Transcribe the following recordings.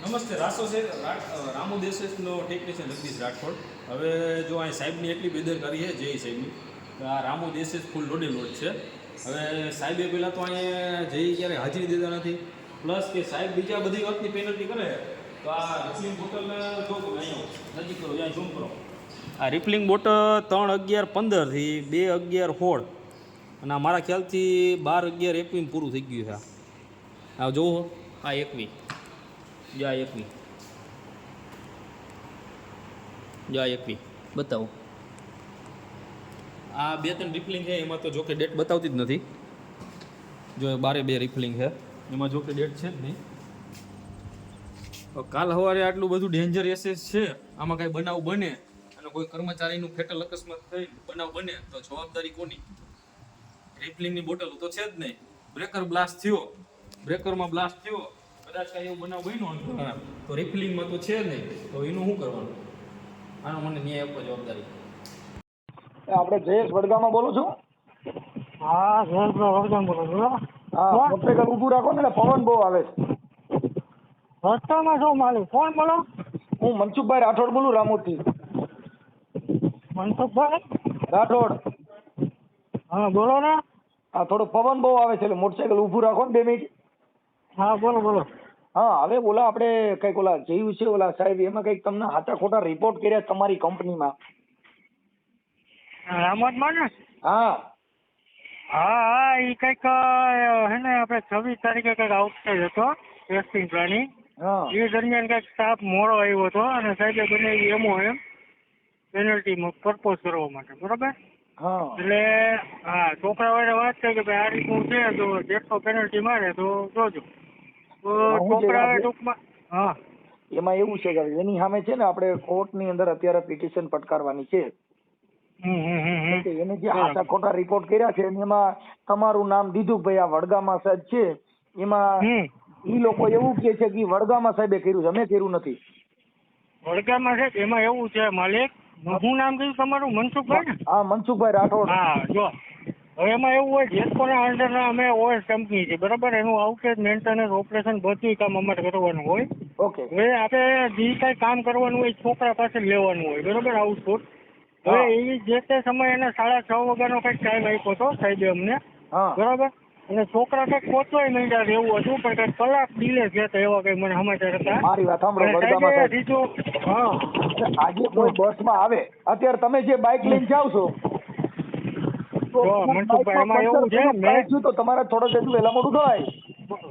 નમસ્તે રાસો છે રામુ દેશેશનો ટેકનિશિયન જગદીશ રાઠોડ. હવે જો અહીં સાહેબની એટલી બેદરકારી છે જય સાહેબની તો આ રામુ દેશેશ ફૂલ લોડે લોડ છે. હવે સાહેબે પહેલાં તો અહીંયા જઈ ક્યારે હાજરી દેતા નથી. પ્લસ કે સાહેબ બીજા બધી વખતની પેનલ્ટી કરે તો આ રિફિલિંગ બોટલને જો અહીંયા નજીક કરો અહીંયા ઝૂમ કરો. આ રિફિલિંગ બોટલ ત્રણ અગિયાર પંદરથી બે અગિયાર હોળ અને આ મારા ખ્યાલથી બાર અગિયાર એકવીસ પૂરું થઈ ગયું છે આ. જોવો. આ એકવી. જા એકવી જા એકવી બતાવો આ બે ત્રણ રિફિલિંગ છે એમાં તો જોકે ડેટ બતાવતી જ નથી જો બારે બે રિફિલિંગ છે એમાં જોકે ડેટ છે જ નહીં કાલ સવારે આટલું બધું ડેન્જર એસેસ છે. આમાં કાંઈ બનાવ બને. અને કોઈ કર્મચારીનું ફેટલ અકસ્માત થઈ બનાવ બને તો જવાબદારી કોની? રિફિલિંગની બોટલ તો છે જ નહીં. બ્રેકર બ્લાસ્ટ થયો. બ્રેકરમાં બ્લાસ્ટ થયો. કદાચ કાંઈ એવું બનાવ બન્યો હોય તો. રિફિલિંગમાં તો છે નહીં. તો એનું શું કરવાનું? આનો મને ન્યાય આપવા જવાબદારી. આપણે જયેશ વડગામાં બોલું છું? હા જયેશભાઈ વડગામ બોલો છો? હા? મોટરસાઇકલ ઊભું રાખો ને એટલે પવન બહુ આવે છે. રસ્તામાં શું માલિક? કોણ બોલો? હું મનસુખભાઈ રાઠોડ બોલું રામોદથી. મનસુખભાઈ? રાઠોડ. હા બોલો ને. હા થોડો પવન બહુ આવે છે એટલે મોટરસાઇકલ ઊભું રાખો ને બે મિનિટ. હા બોલો બોલો. હા હવે ઓલા આપણે કંઈક ઓલા જોયું છે ઓલા સાહેબ એમાં કંઈક તમને હાટા ખોટા રિપોર્ટ કર્યા તમારી કંપનીમાં રામતમાં ને હા. હા હા એ કંઈક હે ને આપણે છવ્વીસ તારીખે કંઈક આઉટસાઇડ હતો ટેસ્ટિંગ પ્લાનિંગ હા. એ દરમિયાન કંઈક સ્ટાફ મોડો આવ્યો હતો અને સાહેબે બને એમો એમ પેનલ્ટી પરપોઝ કરવા માટે બરોબર? હા. એટલે હા છોકરાઓને વાત છે કે ભાઈ આ રીતનું છે તો જેટલો પેનલ્ટી મારે તો જોજો. ટૂંકમાં હા. એમાં એવું છે કે એની સામે છે ને આપણે કોર્ટની અંદર અત્યારે પિટિશન પટકારવાની છે. કે એને જે હાટા ખોટા રિપોર્ટ કર્યા છે એમાં તમારું નામ દીધું ભાઈ આ વડગામા સાહેબ છે એમાં ઈ લોકો એવું કહે છે કે વડગામાં વડગામા સાહેબે કર્યું છે અમે કર્યું નથી. વડગામાં સાહેબ એમાં એવું છે માલિક હું નામ કીધું તમારું મનસુખભાઈ હા મનસુખભાઈ રાઠોડ. હા જો. હવે એમાં એવું હોય જેટકોના અંડરના અમે ઓએસ કંપની છે બરાબર? એનું આઉટેજ મેન્ટેનન્સ ઓપરેશન બધું કામ અમારે કરવાનું હોય. ઓકે હવે આપણે જે કાંઈ કામ કરવાનું હોય છોકરા પાસે લેવાનું હોય બરાબર? આઉટપુટ હવે એ જે તે સમયે એને સાડા છ વાગ્યાનો કંઈક ટાઈમ આપ્યો હતો સાહેબે અમને બરાબર? અને છોકરા કંઈક પહોંચવાય માંડ્યા એવું હતું પણ કંઈક કલાક ડિલે થયા એવા કંઈ મને સમાચાર હતા. મારી વાત સાંભળો હા. આજે કોઈ બસમાં આવે અત્યારે તમે જે બાઇક લઈને જાવ છો તો જો, એમાં એવું છે, મેં- તો તમારે થોડો જેટલું વહેલા મોડું થાય.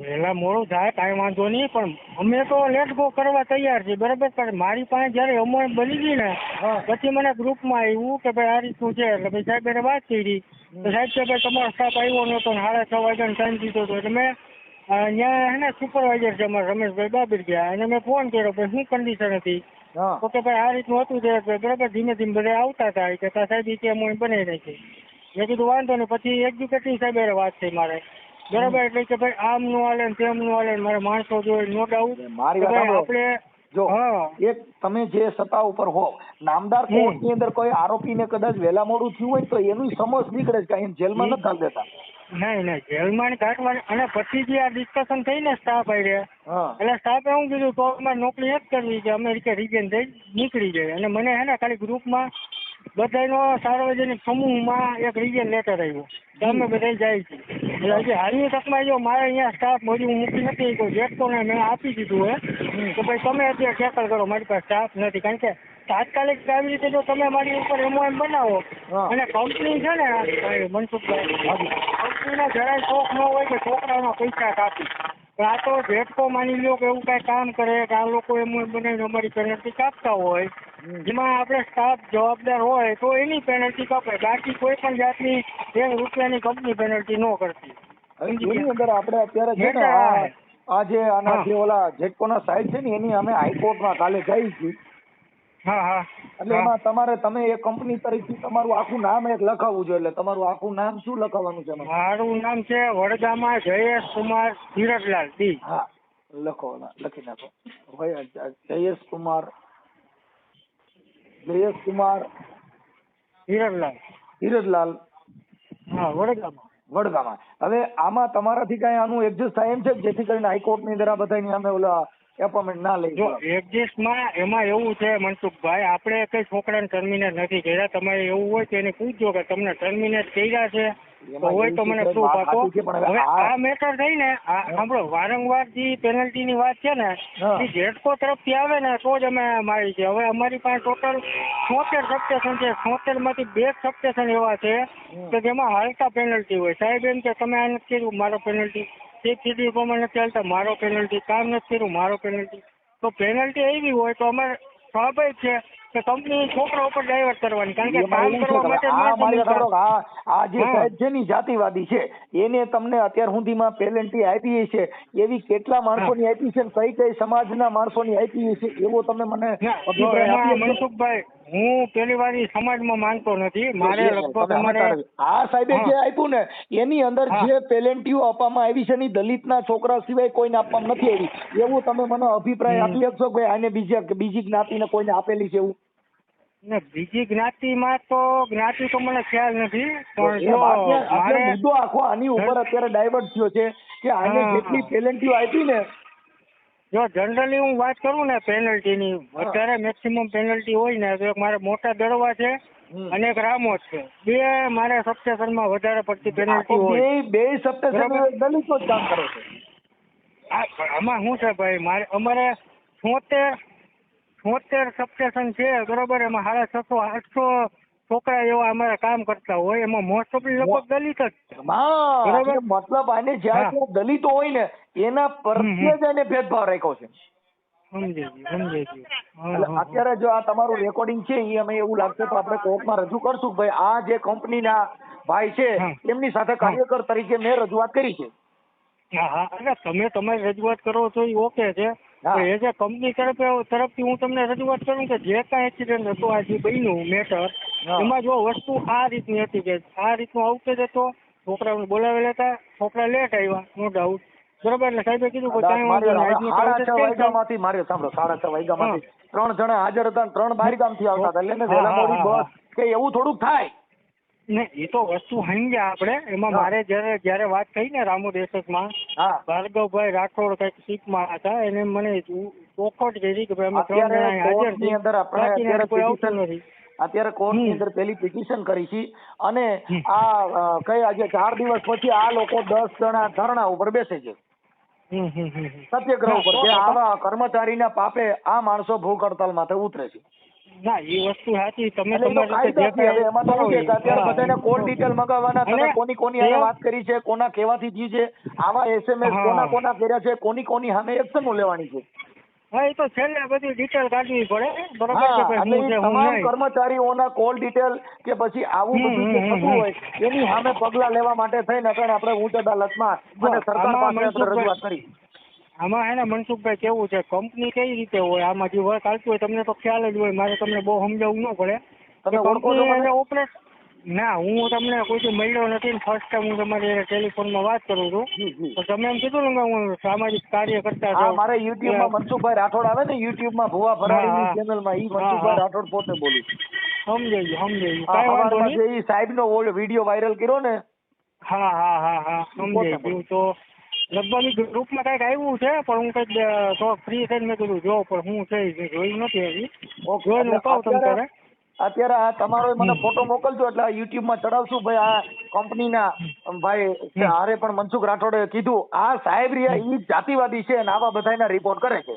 વહેલા મોડું થાય કાંઈ વાંધો નહીં પણ અમે તો લેટ ગો કરવા તૈયાર છીએ બરાબર? પણ મારી પાસે જ્યારે અમોય બની ગઈ ને પછી મને ગ્રુપમાં આવ્યું કે ભાઈ આ રીતનું છે એટલે ભાઈ સાહેબ એને વાત કરી. તો સાહેબ કે ભાઈ તમારો સ્ટાફ આવ્યો નહોતો ને સાડા છ વાગ્યાનો ટાઈમ દીધો હતો એટલે મેં અહીંયા હે ને સુપરવાઇઝર છે અમારા રમેશભાઈ બાબીર ગયા અને મેં ફોન કર્યો ભાઈ શું કન્ડિશન હતી? તો કે ભાઈ આ રીતનું હતું બરાબર ધીમે ધીમે બધા આવતા હતા કે સાહેબ એ કે બની બનાવી નાખી. મેં કીધું વાંધો નહીં. પછી એક્ઝિક્યુટિવ સાહેબ વાત થઈ મારે. બરાબર? એટલે કે ભાઈ આમ નું હાલે ને તેમ નું હાલે ને મારે માણસો જોઈએ નો ડાઉટ મારી વાત આપણે જો એક તમે જે સત્તા ઉપર હો નામદાર કોર્ટની અંદર કોઈ આરોપીને કદાચ વહેલા મોડું થયું હોય તો એનું સમજ નીકળે છે કાંઈ. જેલમાં નથી ઘાલ દેતા. નહીં નહીં જેલમાં કાઢવાની અને પછી જે આ ડિસ્કશન થઈ ને સ્ટાફ આવી હા. એટલે સ્ટાફે હું કીધું તો અમારે નોકરી એક કરવી કે અમેરિકા રિજન થઈ નીકળી જાય અને મને હે ને ખાલી ગ્રુપમાં બધાનો સાર્વજનિક સમૂહમાં એક રિજન લેટર આવ્યો. તમે બધા જાય છે. એટલે હજી હાલની તકમાં જો મારે અહીંયા સ્ટાફ હજી હું મૂકી નથી કોઈ વ્યક્તોને મેં આપી દીધું હે કે ભાઈ તમે અત્યારે ચેકલ કરો. મારી પાસે સ્ટાફ નથી. કારણ કે તાત્કાલિક આવી રીતે જો તમે મારી ઉપર એમઓએમ બનાવો અને કંપની છે ને ભાઈ મનસુખભાઈ કંપનીના જરાય શોખ ન હોય કે છોકરાઓના પૈસા કાપી. પણ આ તો ભેટકો માની લો કે એવું કઈ કામ કરે કે આ લોકો એમ બનાવીને અમારી પેનલ્ટી કાપતા હોય. જેમાં આપણે સ્ટાફ જવાબદાર હોય તો એની પેનલ્ટી કાપે. બાકી કોઈ પણ જાતની એક રૂપિયાની કંપની પેનલ્ટી ન કરતી. અંદર આપણે અત્યારે છે ને આ જે આના જે ઓલા જેટકોના સાઈડ છે ને એની અમે હાઈકોર્ટમાં કાલે જઈ છીએ એટલે એમાં તમારે તમે એ કંપની તરીકે તમારું આખું નામ એક લખાવવું જોઈએ. એટલે તમારું આખું નામ શું લખાવવાનું છે મારું નામ છે વડગામાં જયેશ કુમાર ધીરજલાલ ડી. હા લખો લખી નાખો. જયેશ કુમાર જયેશ કુમાર ધીરજલાલ ધીરજલાલ હા વડગામાં. વડગામાં. હવે આમાં તમારાથી કઈ આનું એડજસ્ટ થાય એમ છે જેથી કરીને હાઈકોર્ટની અંદર આ બધાની અમે ઓલા એપોઇન્ટમેન્ટ ના લઈ જો એક્ઝિસ્ટમાં એમાં એવું છે મનસુખભાઈ આપણે કઈ છોકરાને ટર્મિનેટ નથી કર્યા. તમારે એવું હોય તો એને પૂછજો કે તમને ટર્મિનેટ કર્યા છે. હોય તો મને શું પણ હવે આ- મેટર થઈ ને સાંભળો વારંવાર જે પેનલ્ટી ની વાત છે ને એ જેટકો તરફથી આવે ને તો જ અમે મારી છે. હવે અમારી પાસે ટોટલ છોતેર સબસ્ટેશન છે. છોતેરમાંથી બે સબસ્ટેશન એવા છે કે જેમાં હાલતા પેનલ્ટી હોય. સાહેબ એમ કે તમે આ નથી કર્યું? મારો પેનલ્ટી ચીફ સીડી પ્રમાણે નથી હાલતા મારો પેનલ્ટી કામ નથી કર્યું મારો પેનલ્ટી તો પેનલ્ટી એવી હોય તો અમારે સ્વાભાવિક છે કે કંપની છોકરા ઉપર ડાયવર્ટ કરવાની કારણ કે કામ કરવા માટે આ જે સાહેબ છે ને જાતિવાદી છે એને તમને અત્યાર સુધીમાં પેલેન્ટી આપી છે એવી કેટલા માણસોની આપી છે ને કઈ કઈ સમાજના માણસોની આપી છે એવો તમે મને ના, મનસુખભાઈ હું પેલી વાર સમાજમાં માનતો નથી. મારે લગભગ તમે અમારે આ સાહેબે જે આપ્યું ને એની અંદર જે પેલેન્ટીઓ આપવામાં આવી છે ની દલિત દલિતના છોકરા સિવાય કોઈને આપવામાં નથી આવી. એવું તમે મને અભિપ્રાય આપી શકશો કે આને બીજા બીજી જ્ઞાતિને કોઈને આપેલી છે એવું? ને બીજી જ્ઞાતિમાં તો જ્ઞાતિ તો મને ખ્યાલ નથી પણ ને, મારે મુદ્દો આખો આની ઉપર અત્યારે ડાયવર્ટ થયો છે કે આને હા. જેટલી પેલેન્ટીઓ આપી ને? જો જનરલી હું વાત કરું ને પેનલ્ટીની વધારે મેક્સિમમ પેનલ્ટી હોય ને તો એક મારે મોટા દડવા છે અને એક રામોદ છે. બે મારે સબસ્ટેશનમાં વધારે પડતી પેનલ્ટી હોય. બે બરાબર. દલિતો જ કામ કરે છે. આમાં શું છે ભાઈ? મારે અમારે છોતેર છોતેર સબસ્ટેશન છે બરોબર? એમાં સાડા છસો આઠસો છોકરા એવા અમારે કામ કરતા હોય. એમાં મોસ્ટ ઓફ લગભગ દલિત જ. બરાબર. મતલબ આને જ્યાં. જ્યાં દલિતો હોય ને એના પ્રત્યે જ એને ભેદભાવ રાખ્યો છે. અત્યારે જો આ તમારું રેકોર્ડિંગ છે એ અમે એવું લાગશે તો આપણે કોર્ટમાં રજૂ કરશું ભાઈ આ જે કંપનીના ભાઈ છે. એમની સાથે કાર્યકર તરીકે મેં રજૂઆત કરી છે. હા હા. તમે તમારી રજૂઆત કરો છો એ ઓકે છે. પણ એ કંપની તરફ તરફથી હું તમને રજૂઆત કરું કે જે કાંઈ એક્સિડન્ટ હતો આ જે બન્યું મેટર એમાં જો વસ્તુ આ રીતની હતી કે આ રીતનું આવતે હતો છોકરાઓને બોલાવેલા હતા છોકરા લેટ આવ્યા નો ડાઉટ બરોબર? એટલે સાહેબે કીધું કે સાડા છ વાગ્યામાંથી મારે સાંભળો સાડા છ વાગ્યામાંથી ત્રણ જણા હાજર હતા ત્રણ બહાર ગામથી આવતા હતા એટલે બસ કે એવું થોડુંક થાય. ને એ તો વસ્તુ સમજ્યા આપણે. એમાં મારે જયારે જયારે વાત થઈ ને રામુ દેશકમાં ભાર્ગવભાઈ રાઠોડ કંઈક સીટમાં હતા એને મને ચોખવટ કરી કે ભાઈ અમે ત્રણ જણા હાજર છીએ. અંદર આપણે કોઈ આવતું નથી. અત્યારે કોર્ટની. અંદર પેલી પિટિશન કરી છે. અને આ કઈ આજે ચાર દિવસ પછી આ લોકો દસ જણા ધરણા ઉપર બેસે છે. સત્યગ્રહ ઉપર ના, કે આવા કર્મચારીના પાપે આ માણસો ભૂખ હડતાલ માથે ઉતરે છે. ના એ વસ્તુ સાચી. તમે એટલે એ તો તમારી રીતે જે એમાં તો કે અત્યારે બધાને કોલ ડિટેલ મગાવવાના તમે કોની કોની હારે વાત કરી છે કોના કેવાથી જી છે આવા એસએમએસ કોના કોના કર્યા છે કોની કોની સામે એક્શનો લેવાની છે. હા એ તો છેલ્લે બધી ડિટેલ કાઢવી પડે. બરોબર છે ભાઈ એટલે હું એ છે હું તમામ કર્મચારીઓના કોલ ડિટેલ કે પછી આવું બધું જે થતું હોય એની સામે પગલા લેવા માટે થઈને આપણે ઉચ્ચ અદાલતમાં અને સરકાર પાસે રજૂઆત કરી. આમાં હે ને મનસુખભાઈ કેવું છે? કંપની કઈ રીતે હોય? આમાં જે વર્ક આવતું હોય તમને તો ખ્યાલ જ હોય મારે તમને બહુ સમજાવવું ન પડે. તમે ઓળખો છો મને? ઓપરેટ ના હું તમને કોઈથી મળ્યો નથી ને ફર્સ્ટ ટાઈમ હું તમારી ટેલિફોનમાં વાત કરું છું. તો તમે એમ કીધું ને કે હું સામાજિક કાર્ય કરતા છું. મારે યુટ્યુબમાં મનસુખભાઈ રાઠોડ આવે ને યુટ્યુબમાં ભુવા ભરાડીની ચેનલમાં ઈ હા, મનસુખભાઈ રાઠોડ પોતે બોલું સમજાઈ ગયું સમજાઈ ગયું કાંઈ વાંધો નહીં. એ સાહેબનો ઓલ્ડ વીડિયો વાયરલ કર્યો ને હા હા હા હા. સમજાઈ ગયું. તો લગભગ ગ્રુપમાં કંઈક આવ્યું છે પણ હું કંઈક તો ફ્રી થઈને મેં કીધું જો પણ હું છે જોયું નથી હજી. જોઈને હું કહું અત્યારે આ તમારો મને ફોટો મોકલજો એટલે યુટ્યુબમાં ચડાવશું. ભાઈ આ કંપનીના ભાઈ હારે પણ મનસુખ રાઠોડે કીધું આ સાહેબ રહ્યા એ જાતિવાદી છે અને આવા બધાના રિપોર્ટ કરે છે.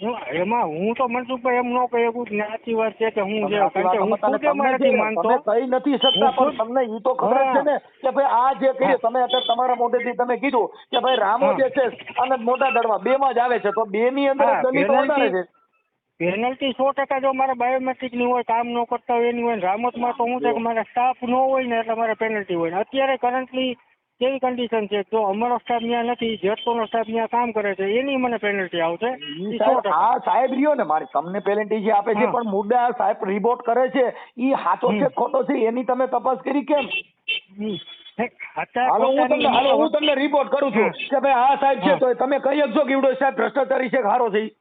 એમાં હું તો મનસુખભાઈ એમ ન કહી શકું કે જ્ઞાતિવાદ છે કે હું છે કારણ કે હું ખુદ એમાં નથી માનતો? કહી નથી શકતા પણ તમને એ તો ખબર છે ને કે ભાઈ આ જે કર્યું તમે અત્યારે તમારા મોઢેથી તમે કીધું કે ભાઈ રામો જે છે અને મોટા દળમાં બે માં જ આવે છે તો બે ની અંદર દલિતો વધારે છે. પેનલ્ટી સો ટકા જો મારે બાયોમેટ્રિકની હોય કામ ન કરતા હોય એની હોય રામતમાં તો હું છે કે મારા સ્ટાફ ન હોય ને એટલે મારે પેનલ્ટી હોય અત્યારે કરન્ટલી કેવી કન્ડિશન છે? જો અમારો સ્ટાફ ત્યાં નથી જેટકોનો સ્ટાફ ત્યાં કામ કરે છે એની મને પેનલ્ટી આવશે. ઈ સાહેબ રહ્યો ને મારી તમને પેનલ્ટી જે આપે છે પણ મુદ્દા સાહેબ રિપોર્ટ કરે છે એ સાચો છે ખોટો છે એની તમે તપાસ કરી કેમ. હે, હાલો હું તમને હાલો હું તમને રિપોર્ટ કરું છું કે ભાઈ આ સાહેબ છે તો તમે કહી શકશો કે સાહેબ ભ્રષ્ટાચારી છે હારો છે ઈ?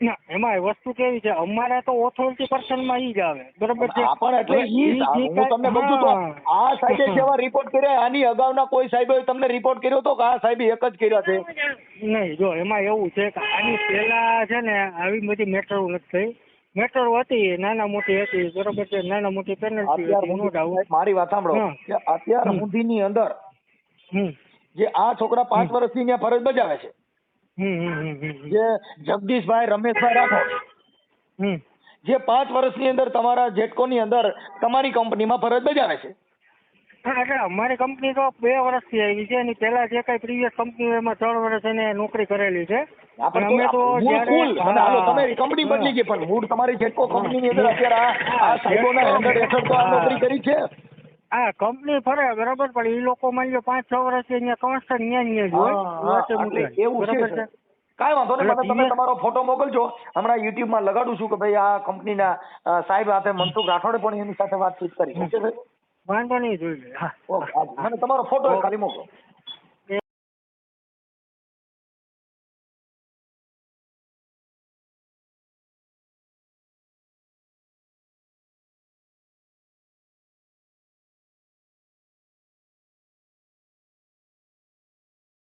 ના એમાં વસ્તુ કેવી છે? અમારે તો ઓથોરિટી પર્સનમાં ઈ જ આવે. બરોબર છે? પણ એટલે ઈ હું તમને બધું તો આ સાહેબે જેવા રિપોર્ટ કર્યા આની અગાઉના કોઈ સાહેબે તમને રિપોર્ટ કર્યો તો કે આ સાહેબે એક જ કર્યા છે? નહીં જો એમાં એવું છે કે આની પહેલા છે ને આવી બધી મેટરો નથી થઈ. મેટરો હતી નાના મોટી હતી બરોબર છે? નાના મોટી પેનલ્ટી હતી નો ડાઉટ મારી વાત સાંભળો. કે અત્યાર હમ. સુધીની અંદર જે આ છોકરા પાંચ વર્ષથી ત્યાં ફરજ બજાવે છે. જે જગદીશભાઈ રમેશભાઈ રાઠોડ. જે પાંચ વર્ષની અંદર તમારા જેટકોની અંદર તમારી કંપનીમાં ફરજ બજાવે છે. એટલે અમારી કંપની તો બે વર્ષથી આવી છે એની પહેલા જે કઈ પ્રીવિયસ કંપની એમાં ત્રણ વર્ષ એને નોકરી કરેલી છે. અમે તો મૂળ જ્યારે કુલ. મને હાલો હા, તમે કંપની. બદલી ગઈ પણ મૂળ તમારી જેટકો કંપનીની અંદર અત્યારે આ સાહેબોના હેન્ડલ હેઠળ તો આ નોકરી કરી છે. હા કંપની ફરે બરાબર? પણ એ લોકો માની લો પાંચ છ વર્ષથી અહીંયા કોન્સ્ટન્ટ ન્યા ન્યા જ હોય એવું છે કાંઈ વાંધો નહીં મને તમે તમારો ફોટો મોકલજો. હમણાં યુટ્યુબમાં લગાડું છું કે ભાઈ આ કંપનીના સાહેબ સાથે મનસુખ રાઠોડે પણ એની સાથે વાતચીત કરી. Okay sir? વાંધો નહીં જોઈ લે. હા. ઓકે મને તમારો ફોટો ખાલી મોકલો.